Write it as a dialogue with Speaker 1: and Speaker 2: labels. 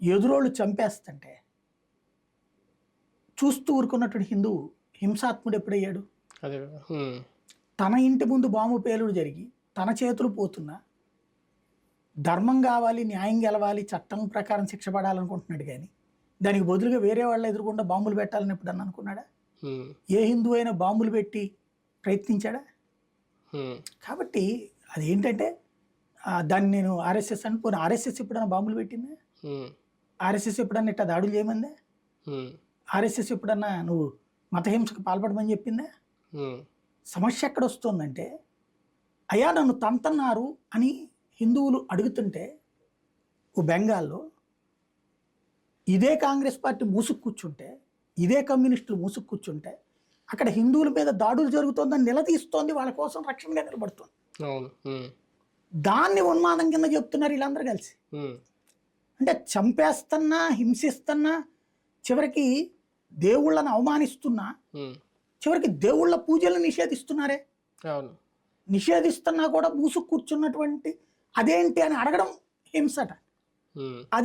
Speaker 1: ఎదురోళ్ళు చంపేస్తుంటే చూస్తూ ఊరుకున్నటువంటి హిందువు హింసాత్ముడు ఎప్పుడయ్యాడు. తన ఇంటి ముందు బాంబు పేలుడు జరిగి తన చేతులు పోతున్నా ధర్మం కావాలి న్యాయం గెలవాలి చట్టం ప్రకారం శిక్ష పడాలనుకుంటున్నాడు కానీ దానికి బదులుగా వేరే వాళ్ళు ఎదురుకుండా బాంబులు పెట్టాలని ఎప్పుడన్నా అనుకున్నాడా. ఏ హిందువు అయినా బాంబులు పెట్టి ప్రయత్నించాడా. కాబట్టి అదేంటంటే దాన్ని నేను ఆర్ఎస్ఎస్ అని పోనీ ఆర్ఎస్ఎస్ ఎప్పుడన్నా బాంబులు పెట్టిందా. ఆర్ఎస్ఎస్ ఎప్పుడన్నా ఇట్లా దాడులు చేయమందా. ఆర్ఎస్ఎస్ ఎప్పుడన్నా నువ్వు మతహింసకు పాల్పడమని చెప్పిందా. సమస్య ఎక్కడ వస్తుందంటే అయ్యా నన్ను తంతన్నారు అని హిందువులు అడుగుతుంటే ఓ బెంగాల్లో ఇదే కాంగ్రెస్ పార్టీ మూసుకు కూర్చుంటే ఇదే కమ్యూనిస్టులు మూసుకు కూర్చుంటే అక్కడ హిందువుల మీద దాడులు జరుగుతోందని నిలదీస్తోంది వాళ్ళ కోసం రక్షణగా నిలబడుతుంది. దాన్ని ఉన్మాదం కింద చెప్తున్నారు వీళ్ళందరూ కలిసి. అంటే చంపేస్తున్నా హింసిస్తున్నా చివరికి దేవుళ్ళని అవమానిస్తున్నా. చివరికి దేవుళ్ళ పూజలు నిషేధిస్తున్నారే
Speaker 2: అవును
Speaker 1: నిషేధిస్తున్నా కూడా మూసుకు కూర్చున్నటువంటి అదేంటి అని అడగడం హింసట.